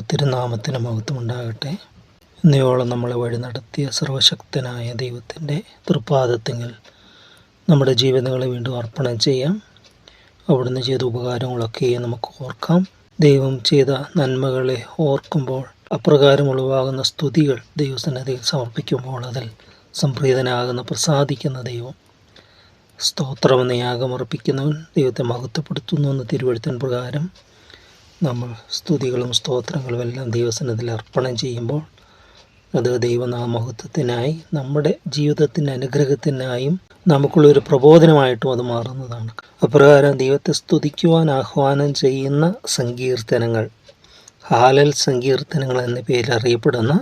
തിരുനാമത്തിന് മഹത്വമുണ്ടാകട്ടെ. ഇന്നയോളം നമ്മളെ വഴി നടത്തിയ സർവശക്തനായ ദൈവത്തിന്റെ തൃപ്പാദത്തിങ്കിൽ നമ്മുടെ ജീവിതങ്ങളെ വീണ്ടും അർപ്പണം ചെയ്യാം. അവിടുന്ന് ചെയ്ത ഉപകാരങ്ങളൊക്കെ നമുക്ക് ഓർക്കാം. ദൈവം ചെയ്ത നന്മകളെ ഓർക്കുമ്പോൾ അപ്രകാരം ഉളവാകുന്ന സ്തുതികൾ ദൈവസന്നിധിയിൽ സമർപ്പിക്കുമ്പോൾ അതിൽ സംപ്രീതനാകുന്ന പ്രസാദിക്കുന്ന ദൈവം. സ്തോത്രമെന്ന യാഗമർപ്പിക്കുന്നവൻ ദൈവത്തെ മഹത്വപ്പെടുത്തുന്നു എന്ന തിരുവഴുത്തൻ പ്രകാരം നമ്മൾ സ്തുതികളും സ്തോത്രങ്ങളും എല്ലാം ദൈവസനത്തിൽ അർപ്പണം ചെയ്യുമ്പോൾ അത് ദൈവനാമഹത്വത്തിനായി നമ്മുടെ ജീവിതത്തിന്റെ അനുഗ്രഹത്തിനായും നമുക്കുള്ളൊരു പ്രബോധനമായിട്ടും അത് മാറുന്നതാണ്. അപ്രകാരം ദൈവത്തെ സ്തുതിക്കുവാൻ ആഹ്വാനം ചെയ്യുന്ന സങ്കീർത്തനങ്ങൾ ഹാലൽ സങ്കീർത്തനങ്ങൾ എന്ന പേരിൽ അറിയപ്പെടുന്ന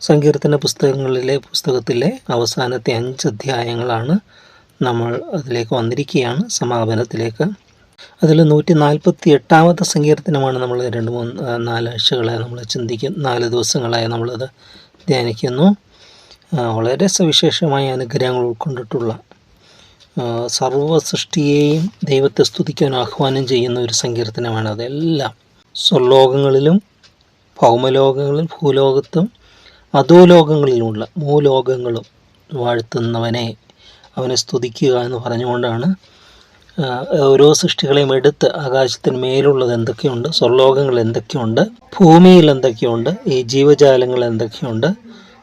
സങ്കീർത്തന പുസ്തകങ്ങളിലെ പുസ്തകത്തിലെ അവസാനത്തെ അഞ്ച് അധ്യായങ്ങളാണ് നമ്മൾ അതിലേക്ക് വന്നിരിക്കുകയാണ്. സമാപനത്തിലേക്ക് അതിൽ നൂറ്റി നാൽപ്പത്തി എട്ടാമത്തെ സങ്കീർത്തനമാണ് നമ്മൾ രണ്ട് മൂന്ന് നാലാഴ്ചകളായി നമ്മൾ ചിന്തിക്കും നാല് ദിവസങ്ങളായി നമ്മളത് ധ്യാനിക്കുന്നു. വളരെ സവിശേഷമായ അനുഗ്രഹങ്ങൾ ഉൾക്കൊണ്ടിട്ടുള്ള സർവ സൃഷ്ടിയെയും ദൈവത്തെ സ്തുതിക്കാൻ ആഹ്വാനം ചെയ്യുന്ന ഒരു സങ്കീർത്തനമാണ് അതെല്ലാം. സ്വർലോകങ്ങളിലും ഭൗമലോകങ്ങളിലും ഭൂലോകത്തും അധോലോകങ്ങളിലുമുള്ള മൂലോകങ്ങളും വാഴ്ത്തുന്നവനെ അവനെ സ്തുതിക്കുക എന്ന് പറഞ്ഞുകൊണ്ടാണ് ഓരോ സൃഷ്ടികളെയും എടുത്ത് ആകാശത്തിന് മേലുള്ളത് എന്തൊക്കെയുണ്ട്? സ്വർലോകങ്ങൾ എന്തൊക്കെയുണ്ട്? ഭൂമിയിൽ എന്തൊക്കെയുണ്ട്? ഈ ജീവജാലങ്ങൾ എന്തൊക്കെയുണ്ട്?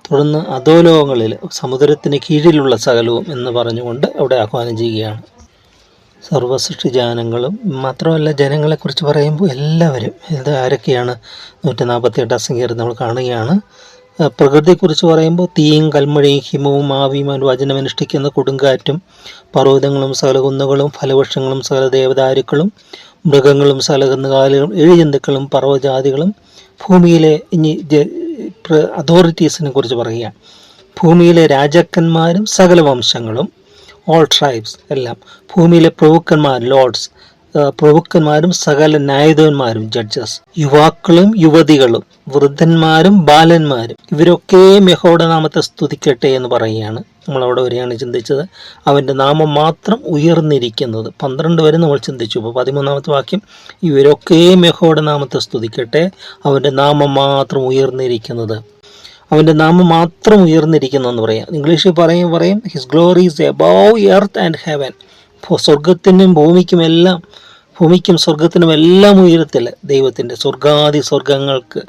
തുടർന്ന് അധോലോകങ്ങളിൽ സമുദ്രത്തിന് കീഴിലുള്ള സകലവും എന്ന് പറഞ്ഞുകൊണ്ട് അവിടെ ആഹ്വാനം ചെയ്യുകയാണ്. സർവസൃഷ്ടിജാനങ്ങളും മാത്രമല്ല ജനങ്ങളെക്കുറിച്ച് പറയുമ്പോൾ എല്ലാവരും ഇത് ആരൊക്കെയാണ്? നൂറ്റി നാൽപ്പത്തി എട്ടാം സംഖ്യ നമ്മൾ കാണുകയാണ്. പ്രകൃതിയെക്കുറിച്ച് പറയുമ്പോൾ തീയും കൽമഴയും ഹിമവും ആവിയും അനുവാചനം അനുഷ്ഠിക്കുന്ന കൊടുങ്കാറ്റും പർവതങ്ങളും സകല കുന്നുകളും ഫലവൃക്ഷങ്ങളും സകല ദേവതാരുക്കളും മൃഗങ്ങളും സകല കന്നുകാലികളും എഴുജന്തുക്കളും പർവജാതികളും ഭൂമിയിലെ ഇനി അതോറിറ്റീസിനെ കുറിച്ച് പറയുകയാണ്. ഭൂമിയിലെ രാജാക്കന്മാരും സകല വംശങ്ങളും ഓൾ ട്രൈബ്സ് എല്ലാം ഭൂമിയിലെ പ്രഭുക്കന്മാർ ലോർഡ്സ് പ്രഭുക്കന്മാരും സകല ന്യായാധിപന്മാരും ജഡ്ജസ് യുവാക്കളും യുവതികളും വൃദ്ധന്മാരും ബാലന്മാരും ഇവരൊക്കെയും യഹോയുടെ നാമത്തെ സ്തുതിക്കട്ടെ എന്ന് പറയുകയാണ്. നമ്മൾ അവിടെ വരെയാണ് ചിന്തിച്ചത്. അവന്റെ നാമം മാത്രം ഉയർന്നിരിക്കുന്നത്. പന്ത്രണ്ട് വരെ നമ്മൾ ചിന്തിച്ചു. ഇപ്പോൾ പതിമൂന്നാമത്തെ വാക്യം ഇവരൊക്കെയും യഹോയുടെ നാമത്തെ സ്തുതിക്കട്ടെ. അവന്റെ നാമം മാത്രം ഉയർന്നിരിക്കുന്നത്. അവന്റെ നാമം മാത്രം ഉയർന്നിരിക്കുന്നു എന്ന് പറയാം. ഇംഗ്ലീഷിൽ പറയും പറയും his glory is above earth and heaven സ്വർഗത്തിനും ഭൂമിക്കും എല്ലാം ഭൂമിക്കും സ്വർഗത്തിനും എല്ലാം ഉയരത്തിൽ ദൈവത്തിന്റെ സ്വർഗാദി സ്വർഗങ്ങൾക്ക്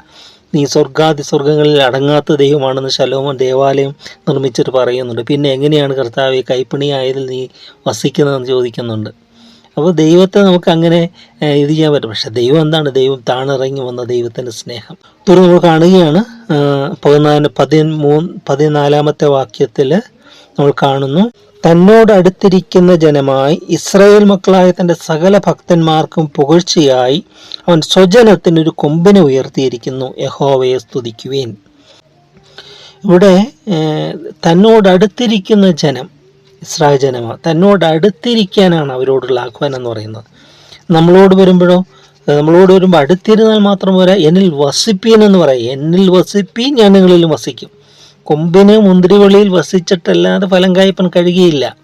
നീ സ്വർഗാദി സ്വർഗങ്ങളിൽ അടങ്ങാത്ത ദൈവമാണെന്ന് ശലോമോൻ ദേവാലയം നിർമ്മിച്ചിട്ട് പറയുന്നുണ്ട്. പിന്നെ എങ്ങനെയാണ് കർത്താവ് കൈപ്പണിയായതിൽ നീ വസിക്കുന്നതെന്ന് ചോദിക്കുന്നുണ്ട്. അപ്പോൾ ദൈവത്തെ നമുക്ക് അങ്ങനെ ഇത് ചെയ്യാൻ പറ്റും. പക്ഷെ ദൈവം എന്താണ്? ദൈവം താണിറങ്ങി വന്ന ദൈവത്തിന്റെ സ്നേഹം. തുടർന്ന് നമ്മൾ കാണുകയാണ് പതിനാല് പതിമൂന്ന് പതിനാലാമത്തെ വാക്യത്തിൽ നമ്മൾ കാണുന്നു. തന്നോട് അടുത്തിരിക്കുന്ന ജനമായി ഇസ്രയേൽ മക്കളായ തന്റെ സകല ഭക്തന്മാർക്കും പുകഴ്ചയായി അവൻ സ്വജനത്തിന് ഒരു കൊമ്പിനെ ഉയർത്തിയിരിക്കുന്നു. യഹോവയെ സ്തുതിക്കുവേൻ. ഇവിടെ തന്നോട് അടുത്തിരിക്കുന്ന ജനം ഇസ്രായേൽ ജനമാണ് തന്നോട് അടുത്തിരിക്കാനാണ് അവരോടുള്ള ആഹ്വാനം എന്ന് പറയുന്നത്. നമ്മളോട് വരുമ്പോഴോ നമ്മളോട് വരുമ്പോൾ അടുത്തിരുന്നാൽ മാത്രം പോരാ എന്നിൽ വസിപ്പീൻ എന്ന് പറയാം. എന്നിൽ വസിപ്പീൻ ഞാൻ നിങ്ങളിലും വസിക്കും. കൊമ്പിന് മുന്തിരിവള്ളിയിൽ വസിച്ചിട്ടല്ലാതെ ഫലം കായ്പൻ കഴിയുകയില്ല.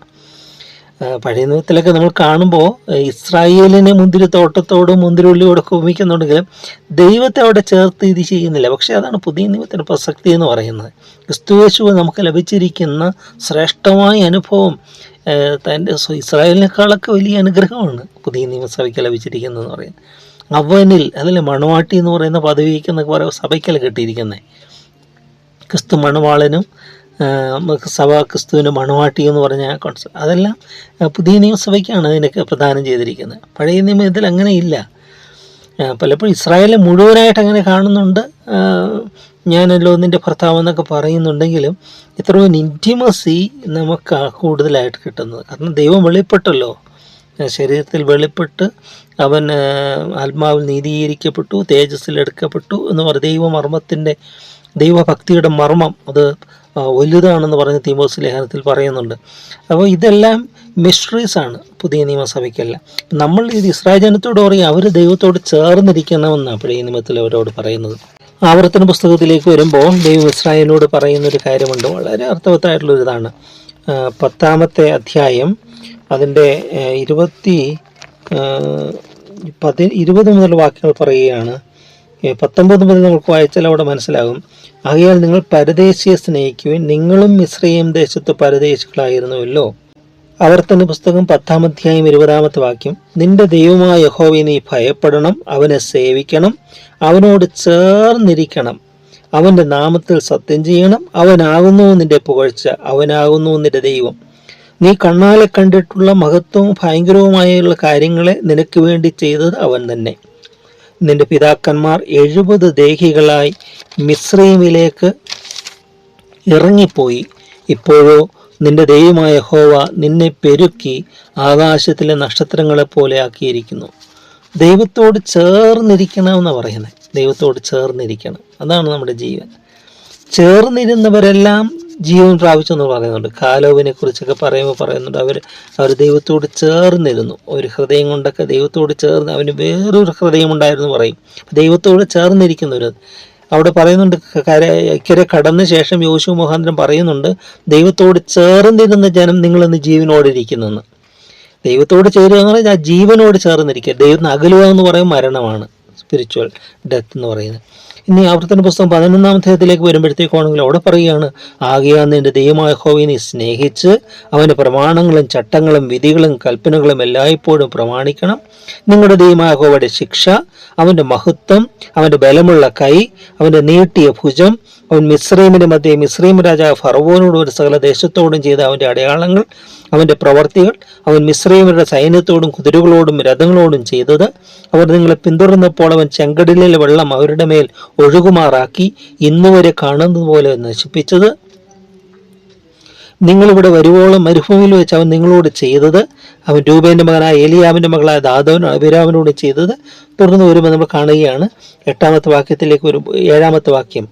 ആ, പഴയ നിയമത്തിലൊക്കെ നമ്മൾ കാണുമ്പോൾ ഇസ്രായേലിനെ മുന്തിരി തോട്ടത്തോടും മുന്തിരിവള്ളിയോടൊക്കെ ഉപമിക്കുന്നുണ്ടെങ്കിലും ദൈവത്തെ അവിടെ ചേർത്ത് ഇത് ചെയ്യുന്നില്ല. പക്ഷേ അതാണ് പുതിയ നിയമത്തിന്റെ പ്രസക്തി എന്ന് പറയുന്നത്. ക്രിസ്തുവേശുവ് നമുക്ക് ലഭിച്ചിരിക്കുന്ന ശ്രേഷ്ഠമായ അനുഭവം തന്റെ ഇസ്രായേലിനേക്കാളൊക്കെ വലിയ അനുഗ്രഹമാണ് പുതിയ നിയമസഭയ്ക്ക് ലഭിച്ചിരിക്കുന്നതെന്ന് പറയുന്നത്. അവനിൽ അതിൽ മണവാട്ടി എന്ന് പറയുന്ന പദവിക്ക് എന്നൊക്കെ പറയുമ്പോൾ സഭയ്ക്കല്ല കിട്ടിയിരിക്കുന്നത്. ക്രിസ്തു മണവാളനും സഭ ക്രിസ്തുവിന്റെ മണവാട്ടി എന്ന് പറഞ്ഞ കോൺസെപ്റ്റ് അതെല്ലാം പുതിയ നിയമസഭയ്ക്കാണ് അതിനൊക്കെ പ്രദാനം ചെയ്തിരിക്കുന്നത്. പഴയ നിയമത്തിൽ അങ്ങനെ ഇല്ല. പലപ്പോഴും ഇസ്രായേലിൽ മുഴുവനായിട്ട് അങ്ങനെ കാണുന്നുണ്ട്. ഞാനല്ലോ നിന്റെ ഭർത്താവെന്നൊക്കെ പറയുന്നുണ്ടെങ്കിലും ഇത്രയും ഇന്റിമസി നമുക്ക് കൂടുതലായിട്ട് കിട്ടുന്നത്. കാരണം ദൈവം വെളിപ്പെട്ടല്ലോ. ശരീരത്തിൽ വെളിപ്പെട്ട് അവൻ ആത്മാവിൽ നീതീകരിക്കപ്പെട്ടു തേജസ്സിൽ എടുക്കപ്പെട്ടു എന്ന് പറ ദൈവമർമ്മത്തിന്റെ ദൈവഭക്തിയുടെ മർമ്മം അത് വലുതാണെന്ന് പറഞ്ഞ് തീമോസ് ലേഖനത്തിൽ പറയുന്നുണ്ട്. അപ്പോൾ ഇതെല്ലാം മിസ്റ്ററീസ് ആണ് പുതിയ നിയമസഭയ്ക്കെല്ലാം. നമ്മൾ ഇത് ഇസ്രായേൽ ജനത്തോട് പറയും അവർ ദൈവത്തോട് ചേർന്നിരിക്കണമെന്നാണ് പഴയ നിയമത്തിൽ അവരോട് പറയുന്നത്. ആവർത്തന പുസ്തകത്തിലേക്ക് വരുമ്പോൾ ദൈവം ഇസ്രായേലിനോട് പറയുന്നൊരു കാര്യമുണ്ട്. വളരെ അർത്ഥവത്തായിട്ടുള്ളൊരു ഇതാണ്. ആ, പത്താമത്തെ അധ്യായം അതിന്റെ ഇരുപത്തി പതി ഇരുപത് മുതൽ വാക്യങ്ങൾ പറയുകയാണ്. പത്തൊമ്പത് മുതൽ നമുക്ക് വായിച്ചാൽ അവിടെ മനസ്സിലാകും. ആകയാൽ നിങ്ങൾ പരദേശിയെ സ്നേഹിക്കുവിൻ നിങ്ങളും മിശ്രയും ദേശത്ത് പരദേശികളായിരുന്നുവല്ലോ. ആവർത്തന പുസ്തകം പത്താം അധ്യായം ഇരുപതാമത്തെ വാക്യം നിന്റെ ദൈവമായ യഹോവയെ നീ ഭയപ്പെടണം അവനെ സേവിക്കണം അവനോട് ചേർന്നിരിക്കണം. അവന്റെ നാമത്തിൽ സത്യം ചെയ്യണം അവനാകുന്നു നിന്റെ പുകഴ്ച അവനാകുന്നു നിന്റെ ദൈവം. നീ കണ്ണാലെ കണ്ടിട്ടുള്ള മഹത്വവും ഭയങ്കരവുമായുള്ള കാര്യങ്ങളെ നിനക്ക് വേണ്ടി ചെയ്തത് അവൻ തന്നെ. നിന്റെ പിതാക്കന്മാർ എഴുപത് ദേഹികളായി മിശ്രീമിലേക്ക് ഇറങ്ങിപ്പോയി. ഇപ്പോഴോ നിന്റെ ദൈവമായ ഹോവ നിന്നെ പെരുക്കി ആകാശത്തിലെ നക്ഷത്രങ്ങളെ പോലെ ആക്കിയിരിക്കുന്നു. ദൈവത്തോട് ചേർന്നിരിക്കണമെന്ന് പറയുന്നത്. ദൈവത്തോട് ചേർന്നിരിക്കണം. അതാണ് നമ്മുടെ ജീവൻ. ചേർന്നിരുന്നവരെല്ലാം ജീവൻ പ്രാപിച്ചു എന്ന് പറയുന്നുണ്ട്. കാലോവിനെ കുറിച്ചൊക്കെ പറയുമ്പോൾ പറയുന്നുണ്ട്. അവർ അവർ ദൈവത്തോട് ചേർന്നിരുന്നു. ഒരു ഹൃദയം കൊണ്ടൊക്കെ ദൈവത്തോട് ചേർന്ന് അവന് വേറൊരു ഹൃദയം ഉണ്ടായിരുന്നു പറയും. ദൈവത്തോട് ചേർന്നിരിക്കുന്നവർ അവിടെ പറയുന്നുണ്ട് കര ഇക്കരെ കടന്ന ശേഷം യോശു മുഖാന്തരം പറയുന്നുണ്ട് ദൈവത്തോട് ചേർന്നിരുന്ന ജനം നിങ്ങളിന്ന് ജീവനോടിരിക്കുന്നെന്ന്. ദൈവത്തോട് ചേരുക എന്ന് പറഞ്ഞാൽ ജീവനോട് ചേർന്നിരിക്കുക. ദൈവത്തിന് അകലുക എന്ന് പറയുമ്പോൾ മരണമാണ്. സ്പിരിച്വൽ ഡെത്ത് എന്ന് പറയുന്നത്. ഇനി ആവർത്തന പുസ്തകം പതിനൊന്നാം അധ്യായത്തിലേക്ക് വരുമ്പോഴത്തേക്കാണെങ്കിൽ അവിടെ പറയുകയാണ് ആകെയാ നിന്റെ ദൈവമായ ഹോവിനെ സ്നേഹിച്ച് അവന്റെ പ്രമാണങ്ങളും ചട്ടങ്ങളും വിധികളും കൽപ്പനകളും എല്ലായ്പ്പോഴും പ്രമാണിക്കണം. നിങ്ങളുടെ ദൈവമായ ഹോവയുടെ ശിക്ഷ അവന്റെ മഹത്വം അവന്റെ ബലമുള്ള കൈ അവന്റെ നീട്ടിയ ഭുജം അവൻ മിസ്രൈമിന് മധ്യേ മിസ്രൈം രാജാവ് ഫറവോനോടും സകല ദേശത്തോടും ചെയ്ത അവന്റെ അടയാളങ്ങൾ അവന്റെ പ്രവർത്തികൾ അവൻ മിസ്രൈമരുടെ സൈന്യത്തോടും കുതിരകളോടും രഥങ്ങളോടും ചെയ്തത്. അവർ നിങ്ങളെ പിന്തുടർന്നപ്പോൾ അവൻ ചെങ്കടലിലെ വെള്ളം അവരുടെ മേൽ ഒഴുകുമാറാക്കി ഇന്നുവരെ കാണുന്നത് പോലെ നശിപ്പിച്ചത്. നിങ്ങളിവിടെ വരുവോളം മരുഭൂമിയിൽ വെച്ച് അവൻ നിങ്ങളോട് ചെയ്തത്. അവൻ രൂപേന്റെ മകനായ ഏലിയാവിന്റെ മകളായ ദാദവൻ അഭിരാമനോട് ചെയ്തത്. തുടർന്ന് വരുമ്പോൾ നമ്മൾ കാണുകയാണ് എട്ടാമത്തെ വാക്യത്തിലേക്ക് ഒരു ഏഴാമത്തെ വാക്യം.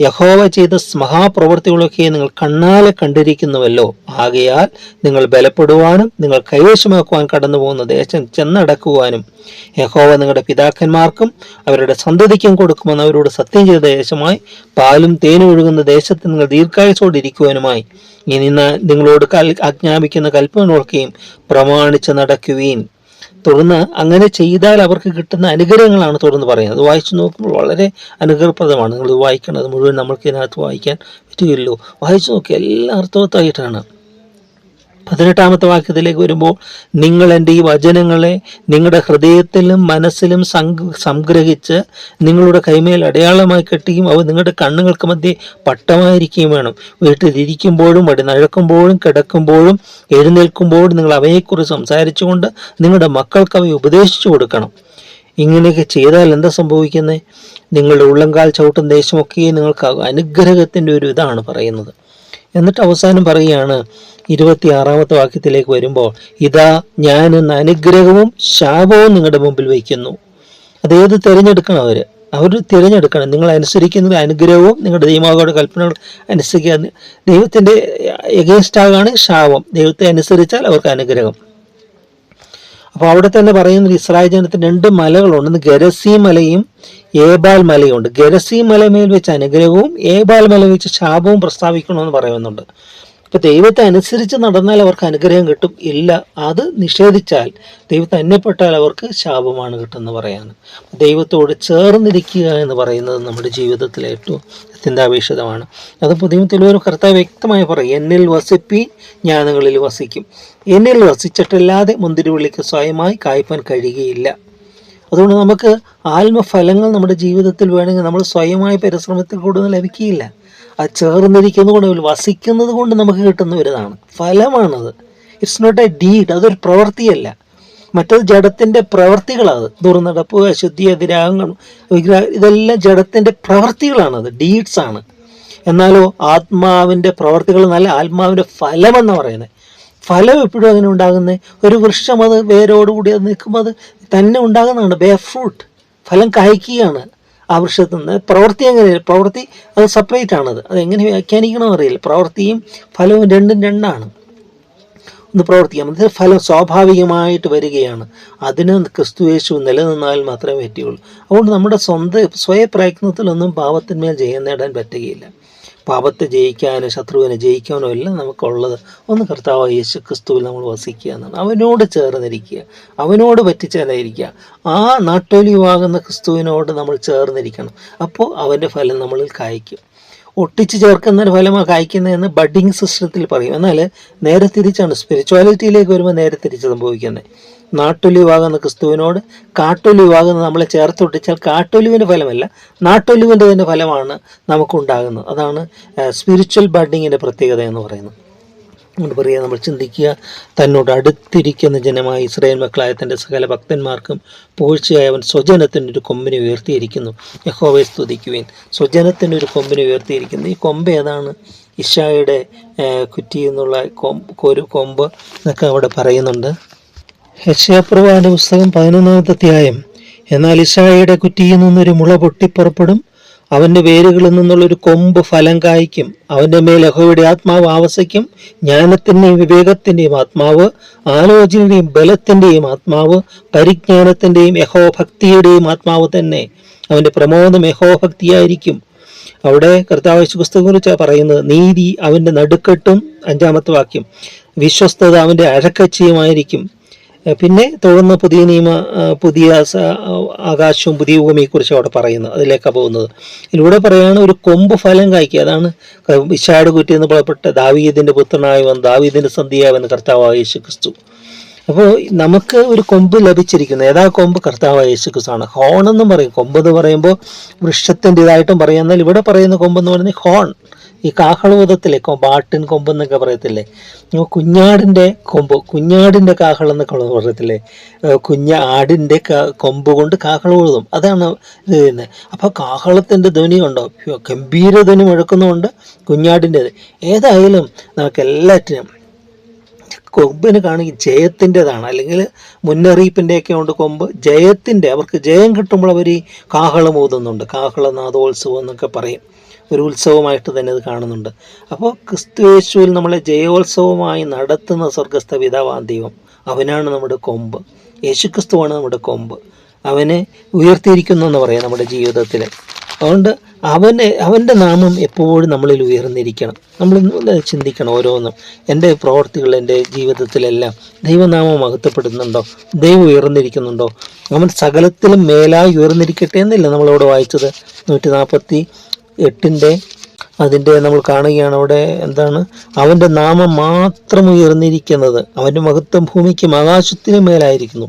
യഹോവ ചെയ്ത മഹാപ്രവൃത്തികളൊക്കെ നിങ്ങൾ കണ്ണാലെ കണ്ടിരിക്കുന്നുവല്ലോ. ആകയാൽ നിങ്ങൾ ബലപ്പെടുവാനും നിങ്ങൾ കൈവശമാക്കുവാൻ കടന്നു പോകുന്ന ദേശം ചെന്നടക്കുവാനും. യഹോവ നിങ്ങളുടെ പിതാക്കന്മാർക്കും അവരുടെ സന്തതിക്കും കൊടുക്കുമെന്ന് അവരോട് സത്യം ചെയ്ത ദേശമായി പാലും തേനും ഒഴുകുന്ന ദേശത്ത് നിങ്ങൾ ദീർഘായുസോടിരിക്കുവാനുമായി ഇനി ന- നിങ്ങളോട് ആജ്ഞാപിക്കുന്ന കൽപ്പനകളൊക്കെയും പ്രമാണിച്ച് നടക്കുവീൻ. തുടർന്ന് അങ്ങനെ ചെയ്താൽ അവർക്ക് കിട്ടുന്ന അനുഗ്രഹങ്ങളാണ് തുടർന്ന് പറയുന്നത്. വായിച്ചു നോക്കുമ്പോൾ വളരെ അനുഗ്രഹപ്രദമാണ്. നിങ്ങൾ വായിക്കണം. അത് മുഴുവൻ നമ്മൾക്ക് ഇതിനകത്ത് വായിക്കാൻ പറ്റുകയില്ലല്ലോ വായിച്ചു നോക്കി എല്ലാ അർത്ഥവത്തായിട്ടാണ്. പതിനെട്ടാമത്തെ വാക്യത്തിലേക്ക് വരുമ്പോൾ നിങ്ങൾ എന്റെ ഈ വചനങ്ങളെ നിങ്ങളുടെ ഹൃദയത്തിലും മനസ്സിലും സംഗ്രഹിച്ച് നിങ്ങളുടെ കൈമേൽ അടയാളമായി കെട്ടുകയും അവ നിങ്ങളുടെ കണ്ണുകൾക്ക് മധ്യേ പട്ടമായിരിക്കുകയും വേണം. വീട്ടിലിരിക്കുമ്പോഴും വടി നഴക്കുമ്പോഴും കിടക്കുമ്പോഴും എഴുന്നേൽക്കുമ്പോഴും നിങ്ങൾ അവയെക്കുറിച്ച് സംസാരിച്ചുകൊണ്ട് നിങ്ങളുടെ മക്കൾക്ക് അവയെ ഉപദേശിച്ചു കൊടുക്കണം. ഇങ്ങനെയൊക്കെ ചെയ്താൽ എന്താ സംഭവിക്കുന്നത്? നിങ്ങളുടെ ഉള്ളംകാൽ ചവിട്ടും ദേശമൊക്കെ നിങ്ങൾക്ക് അനുഗ്രഹത്തിന്റെ ഒരു ഇതാണ് പറയുന്നത്. എന്നിട്ട് അവസാനം പറയുകയാണ് ഇരുപത്തിയാറാമത്തെ വാക്യത്തിലേക്ക് വരുമ്പോൾ ഇതാ ഞാൻ ഇന്ന് അനുഗ്രഹവും ശാപവും നിങ്ങളുടെ മുമ്പിൽ വയ്ക്കുന്നു. അതേത് തിരഞ്ഞെടുക്കണം അവർ അവർ തിരഞ്ഞെടുക്കണം. നിങ്ങൾ അനുസരിക്കുന്നത് അനുഗ്രഹവും നിങ്ങളുടെ ദൈവമാകോട് കൽപ്പന അനുസരിക്കുക. ദൈവത്തിന്റെ എഗേൻസ്റ്റ് ആകാണ് ശാപം. ദൈവത്തെ അനുസരിച്ചാൽ അവർക്ക് അനുഗ്രഹം. അപ്പോൾ അവിടെ തന്നെ പറയുന്നത് ഇസ്രായേൽ ജനത്തിന് രണ്ട് മലകളുണ്ട്. ഗരസി മലയും ഏബാൽ മലയും ഉണ്ട് ഗരസി മലമേൽ വെച്ച് അനുഗ്രഹവും ഏബാൽ മല വെച്ച് ശാപവും പ്രസ്താവിക്കണമെന്ന് പറയുന്നുണ്ട്. ഇപ്പൊ ദൈവത്തെ അനുസരിച്ച് നടന്നാൽ അവർക്ക് അനുഗ്രഹം കിട്ടും. ഇല്ല അത് നിഷേധിച്ചാൽ ദൈവത്തെ അന്യപ്പെട്ടാൽ അവർക്ക് ശാപമാണ് കിട്ടുന്നത് പറയാണ്. ദൈവത്തോട് ചേർന്നിരിക്കുക എന്ന് പറയുന്നത് നമ്മുടെ ജീവിതത്തിലെ ഏറ്റവും അത്യന്താപേക്ഷിതമാണ്. അത് ഒരു കർത്താവ് വ്യക്തമായി പറയും എന്നിൽ വസിപ്പി ഞാൻ നിങ്ങളിൽ വസിക്കും. എന്നിൽ വസിച്ചിട്ടല്ലാതെ മുന്തിരിവള്ളിക്ക് സ്വയമായി കായ്പാൻ കഴിയുകയില്ല. അതുകൊണ്ട് നമുക്ക് ആത്മഫലങ്ങൾ നമ്മുടെ ജീവിതത്തിൽ വേണമെങ്കിൽ നമ്മൾ സ്വയമായ പരിശ്രമത്തിൽ കൂടുതൽ ലഭിക്കുകയില്ല. അത് ചേർന്നിരിക്കുന്നത് കൊണ്ട് വസിക്കുന്നത് കൊണ്ട് നമുക്ക് കിട്ടുന്ന ഒരിതാണ്. ഫലമാണത്. ഇറ്റ്സ് നോട്ട് എ ഡീഡ് അതൊരു പ്രവൃത്തിയല്ല. മറ്റത് ജഡത്തിന്റെ പ്രവൃത്തികളത് ദുർനടപ്പ് അശുദ്ധി അതിരാഗങ്ങൾ ഇതെല്ലാം ജഡത്തിന്റെ പ്രവൃത്തികളാണത്. ഡീഡ്സ് ആണ്. എന്നാലോ ആത്മാവിന്റെ പ്രവർത്തികൾ നല്ല ആത്മാവിന്റെ ഫലമെന്ന് പറയുന്നത്. ഫലം എപ്പോഴും അങ്ങനെ ഉണ്ടാകുന്നത് ഒരു വൃക്ഷം അത് വേരോടുകൂടി അത് നിൽക്കുമ്പോൾ അത് തന്നെ ഉണ്ടാകുന്നതാണ്. ബേ ഫ്രൂട്ട് ഫലം കായ്ക്കുകയാണ്. ആ വൃക്ഷത്തിൽ നിന്ന് പ്രവൃത്തി അങ്ങനെ പ്രവൃത്തി അത് സെപ്പറേറ്റ് ആണത്. അത് എങ്ങനെ വ്യാഖ്യാനിക്കണമെന്ന് അറിയില്ല. പ്രവൃത്തിയും ഫലവും രണ്ടും രണ്ടാണ്. ഒന്ന് പ്രവർത്തിക്കാം. അതിന്റെ ഫലം സ്വാഭാവികമായിട്ട് വരികയാണ്. അതിന് ക്രിസ്തു യേശു നിലനിന്നാൽ മാത്രമേ പറ്റുകയുള്ളൂ. അതുകൊണ്ട് നമ്മുടെ സ്വന്തം സ്വയപ്രയത്നത്തിലൊന്നും പാപത്തിന്മേൽ ജയം നേടാൻ പറ്റുകയില്ല. പാപത്തെ ജയിക്കാനോ ശത്രുവിനെ ജയിക്കാനോ എല്ലാം നമുക്കുള്ളത് ഒന്ന് കർത്താവ് യേശു ക്രിസ്തുവിൽ നമ്മൾ വസിക്കുക എന്നാണ്. അവനോട് ചേർന്നിരിക്കുക. അവനോട് പറ്റിച്ചേരായിരിക്കുക ആ നാട്ടൊലിവാകുന്ന ക്രിസ്തുവിനോട് നമ്മൾ ചേർന്നിരിക്കണം. അപ്പോൾ അവന്റെ ഫലം നമ്മളിൽ കായ്ക്കും. ഒട്ടിച്ച് ചേർക്കുന്ന ഒരു ഫലമാണ് കായ്ക്കുന്നതെന്ന് ബഡിങ് സിസ്റ്റത്തിൽ പറയും. എന്നാൽ നേരെ തിരിച്ചാണ്. സ്പിരിച്വാലിറ്റിയിലേക്ക് വരുമ്പോൾ നേരെ തിരിച്ച് സംഭവിക്കുന്നത്. നാട്ടൊലിവാകുന്ന ക്രിസ്തുവിനോട് കാട്ടൊലിവാകുന്ന നമ്മളെ ചേർത്തൊട്ടിച്ചാൽ കാട്ടൊലിവിന്റെ ഫലമല്ല നാട്ടൊലിവിന്റെ തന്നെ ഫലമാണ് നമുക്കുണ്ടാകുന്നത്. അതാണ് സ്പിരിച്വൽ ബഡിങ്ങിന്റെ പ്രത്യേകത എന്ന് പറയുന്നത്. അതുകൊണ്ട് പറയുക നമ്മൾ ചിന്തിക്കുക തന്നോട് അടുത്തിരിക്കുന്ന ജനമായ ഇസ്രായേൽ മക്കളായ തന്റെ സകല ഭക്തന്മാർക്കും പൂഴ്ചയായവൻ സ്വജനത്തിന്റെ ഒരു കൊമ്പിനെ ഉയർത്തിയിരിക്കുന്നു. യഹോവയെ സ്തുതിക്കുവേൻ. സ്വജനത്തിന്റെ ഒരു കൊമ്പിനെ ഉയർത്തിയിരിക്കുന്നു. ഈ കൊമ്പ് ഏതാണ്? ഇഷായുടെ കുറ്റി എന്നുള്ള ഒരു കൊമ്പ് എന്നൊക്കെ അവിടെ പറയുന്നുണ്ട്. യക്ഷയപ്രവാന്റെ പുസ്തകം പതിനൊന്നാമത്തെ അധ്യായം. എന്നാൽ ഇഷായുടെ കുറ്റിയിൽ നിന്നൊരു മുള പൊട്ടിപ്പുറപ്പെടും അവന്റെ വേരുകളിൽ നിന്നുള്ളൊരു കൊമ്പ് ഫലം കായ്ക്കും. അവന്റെ മേൽ യഹോവയുടെ ആത്മാവ് ആവസിക്കും. ജ്ഞാനത്തിന്റെയും വിവേകത്തിന്റെയും ആത്മാവ് ആലോചനയുടെയും ബലത്തിന്റെയും ആത്മാവ് പരിജ്ഞാനത്തിന്റെയും യഹോഭക്തിയുടെയും ആത്മാവ് തന്നെ. അവന്റെ പ്രമോദം യഹോഭക്തിയായിരിക്കും. അവിടെ കർത്താവ് പുസ്തകം കുറിച്ചാണ് പറയുന്നത് നീതി അവന്റെ നടുക്കെട്ടും. അഞ്ചാമത്തെ വാക്യം വിശ്വസ്തത അവന്റെ അഴക്കച്ചയുമായിരിക്കും. പിന്നെ തുടർന്ന് പുതിയ നിയമ പുതിയ ആകാശവും പുതിയ ഭൂമിയെ കുറിച്ച് അവിടെ പറയുന്നത് അതിലേക്കാണ് പോകുന്നത്. ഇതിലൂടെ പറയുകയാണ് ഒരു കൊമ്പ് ഫലം കായ്ക്കുക. അതാണ് വിശാട് കുറ്റി എന്ന് പറയപ്പെട്ട ദാവീദിന്റെ പുത്രനായവൻ ദാവീദിന്റെ സന്ധ്യാവൻ കർത്താവായ യേശു ക്രിസ്തു അപ്പോൾ നമുക്ക് ഒരു കൊമ്പ് ലഭിച്ചിരിക്കുന്നു. ഏതാ കൊമ്പ്? കർത്താവായ യേശു ക്രിസ്തുവാണ് ഹോൺ എന്നും പറയും. കൊമ്പ് എന്ന് പറയുമ്പോൾ വൃക്ഷത്തിന്റെതായിട്ടും പറയാം. എന്നാൽ ഇവിടെ പറയുന്ന കൊമ്പ് എന്ന് പറയുന്നത് ഹോൺ. ഈ കാഹളൂതത്തിലെ കൊമ്പ് ആട്ടിൻ കൊമ്പ് എന്നൊക്കെ പറയത്തില്ലേ കുഞ്ഞാടിന്റെ കൊമ്പ് കുഞ്ഞാടിന്റെ കാഹളം എന്നൊക്കെ പറയത്തില്ലേ കുഞ്ഞ ആടിന്റെ കൊമ്പ് കൊണ്ട് കാഹളൂതും അതാണ് ഇത് ചെയ്യുന്നത്. അപ്പോൾ കാഹളത്തിന്റെ ധ്വനി ഉണ്ടോ? ഗംഭീര ധ്വനി മുഴക്കുന്നുണ്ട് കുഞ്ഞാടിന്റേത് ഏതായാലും നമുക്ക് എല്ലാറ്റിനും കൊമ്പിന് കാണുക ജയത്തിന്റെതാണ്. അല്ലെങ്കിൽ മുന്നറിയിപ്പിന്റെയൊക്കെ ഉണ്ട് കൊമ്പ്. ജയത്തിന്റെ അവർക്ക് ജയം കിട്ടുമ്പോൾ അവർ ഈ കാഹളം ഊതുന്നുണ്ട്. കാഹളനാഥോത്സവം എന്നൊക്കെ പറയും. ഒരു ഉത്സവമായിട്ട് തന്നെ അത് കാണുന്നുണ്ട്. അപ്പോൾ ക്രിസ്തു യേശുവിൽ നമ്മളെ ജയോത്സവമായി നടത്തുന്ന സ്വർഗസ്ഥ പിതാവാൻ ദൈവം. അവനാണ് നമ്മുടെ കൊമ്പ്. യേശുക്രിസ്തുവാണ് നമ്മുടെ കൊമ്പ്. അവനെ ഉയർത്തിയിരിക്കുന്നു എന്ന് പറയാം നമ്മുടെ ജീവിതത്തിൽ. അതുകൊണ്ട് അവനെ അവന്റെ നാമം എപ്പോഴും നമ്മളിൽ ഉയർന്നിരിക്കണം. നമ്മൾ ചിന്തിക്കണം ഓരോന്നും. എന്റെ പ്രവർത്തികൾ എന്റെ ജീവിതത്തിലെല്ലാം ദൈവനാമം മഹത്വപ്പെടുന്നുണ്ടോ? ദൈവം ഉയർന്നിരിക്കുന്നുണ്ടോ? അവൻ സകലത്തിലും മേലായി ഉയർന്നിരിക്കട്ടെ എന്നില്ല നമ്മളവിടെ വായിച്ചത് നൂറ്റി നാൽപ്പത്തി എട്ടിന്റെ അതിന്റെ നമ്മൾ കാണുകയാണ് അവിടെ എന്താണ്? അവന്റെ നാമം മാത്രം ഉയർന്നിരിക്കുന്നത്. അവന്റെ മഹത്വം ഭൂമിക്കും ആകാശത്തിനും മേലായിരിക്കുന്നു.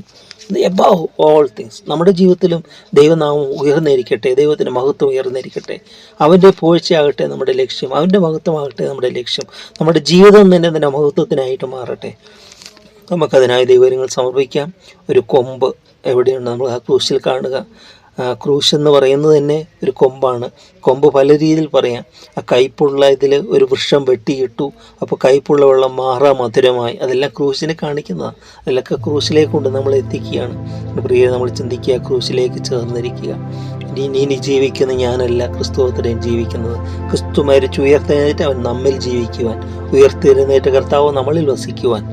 എബവ് ഓൾ തിങ്സ് നമ്മുടെ ജീവിതത്തിലും ദൈവനാമം ഉയർന്നിരിക്കട്ടെ ദൈവത്തിന്റെ മഹത്വം ഉയർന്നിരിക്കട്ടെ. അവന്റെ പോഴ്ചയാകട്ടെ നമ്മുടെ ലക്ഷ്യം. അവന്റെ മഹത്വമാകട്ടെ നമ്മുടെ ലക്ഷ്യം. നമ്മുടെ ജീവിതം തന്നെ തന്നെ മഹത്വത്തിനായിട്ട് മാറട്ടെ. നമുക്കതിനായി ദൈവങ്ങൾ സമർപ്പിക്കാം. ഒരു കൊമ്പ് എവിടെയുണ്ട്? നമ്മൾ ആ ക്രൂശിൽ കാണുക. ക്രൂശ് എന്ന് പറയുന്നത് തന്നെ ഒരു കൊമ്പാണ്. കൊമ്പ് പല രീതിയിൽ പറയാം. ആ കയ്പുള്ള ഇതിൽ ഒരു വൃക്ഷം വെട്ടിയിട്ടു അപ്പോൾ കയ്പുള്ള വെള്ളം മാറാ മധുരമായി. അതെല്ലാം ക്രൂശിനെ കാണിക്കുന്നതാണ് അതിലൊക്കെ ക്രൂശിലേക്ക് കൊണ്ട് നമ്മൾ എത്തിക്കുകയാണ്. പ്രിയ നമ്മൾ ചിന്തിക്കുക ക്രൂശിലേക്ക് ചേർന്നിരിക്കുക. ഇനി ഇനി ജീവിക്കുന്ന ഞാനല്ല ക്രിസ്തുവത്തിനെയും ജീവിക്കുന്നത്. ക്രിസ്തു മരിച്ചു. ഉയർത്തെഴുന്നേറ്റ് അവൻ നമ്മിൽ ജീവിക്കുവാൻ. ഉയർത്തെഴുന്നേറ്റ കർത്താവോ നമ്മളിൽ വസിക്കുവാൻ.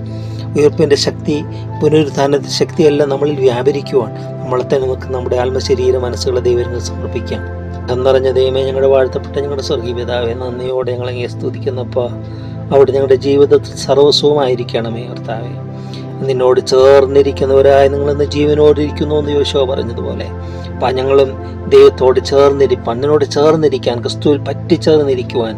ഉയർപ്പിന്റെ ശക്തി പുനരുദ്ധാനത്തിന്റെ ശക്തിയെല്ലാം നമ്മളിൽ വ്യാപരിക്കുവാൻ. നമ്മളെ നിങ്ങൾക്ക് നമ്മുടെ ആത്മശരീര മനസ്സുകളെ ദൈവങ്ങൾ സമർപ്പിക്കാം. എന്നറിഞ്ഞ ദൈവമേ ഞങ്ങളുടെ വാഴ്ത്തപ്പെട്ട ഞങ്ങളുടെ സ്വർഗീയ പിതാവേ നന്ദിയോടെ ഞങ്ങളെ സ്തുതിക്കുന്നപ്പോൾ അവിടെ ഞങ്ങളുടെ ജീവിതത്തിൽ സർവസ്വമായിരിക്കണമേ കർത്താവെ. നിന്നോട് ചേർന്നിരിക്കുന്നവരായ നിങ്ങളിന്ന് ജീവനോടിരിക്കുന്നു എന്ന് യോശോ പറഞ്ഞതുപോലെ. അപ്പം ഞങ്ങളും ദൈവത്തോട് ചേർന്നിരിപ്പാൻ നിന്നോട് ചേർന്നിരിക്കാൻ ക്രിസ്തുവിൽ പറ്റിച്ചേർന്നിരിക്കുവാൻ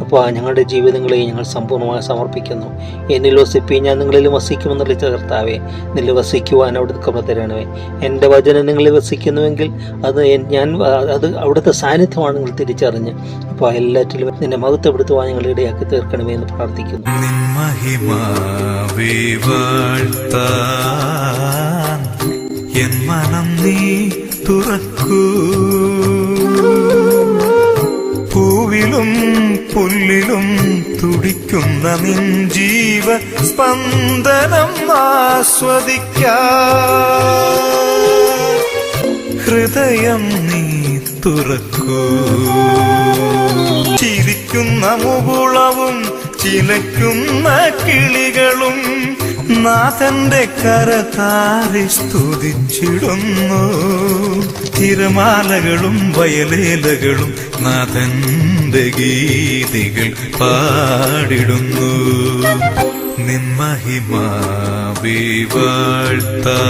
അപ്പോൾ ഞങ്ങളുടെ ജീവിതങ്ങളെ ഞങ്ങൾ സമ്പൂർണമായി സമർപ്പിക്കുന്നു. എന്നിൽ വസിപ്പി ഞാൻ നിങ്ങളിൽ വസിക്കുമെന്നുള്ള കർത്താവെ നിന്നിൽ വസിക്കുവാൻ അവിടുത്തെ കൃപ തരണമേ. എന്റെ വചനം നിങ്ങളിൽ വസിക്കുന്നുവെങ്കിൽ അത് ഞാൻ അത് അവിടുത്തെ സാന്നിധ്യമാണ് നിങ്ങൾ തിരിച്ചറിഞ്ഞ്. അപ്പോൾ എല്ലാറ്റിലും നിന്നെ മഹത്വപ്പെടുത്തുവാൻ ഞങ്ങൾ ഇടയാക്കി തീർക്കണമേ എന്ന് പ്രാർത്ഥിക്കുന്നു. എൻ മനം നീ തുറക്കൂ. പൂവിലും പുല്ലിലും തുടിക്കുന്ന നിൻ ജീവ സ്പന്ദനം ആസ്വദിക്ക. ഹൃദയം നീ തുറക്കൂ. ചിരിക്കുന്ന മുകുളവും ചിലയ്ക്കുന്ന കിളികളും നാഥന്റെ കരതാരി സ്തുതിച്ചിടുന്നു. തിരമാലകളും വയലേലകളും നാഥന്റെ ഗീതികൾ പാടിടുന്നു. നിന്മഹിമാ വാഴ്ത്താ.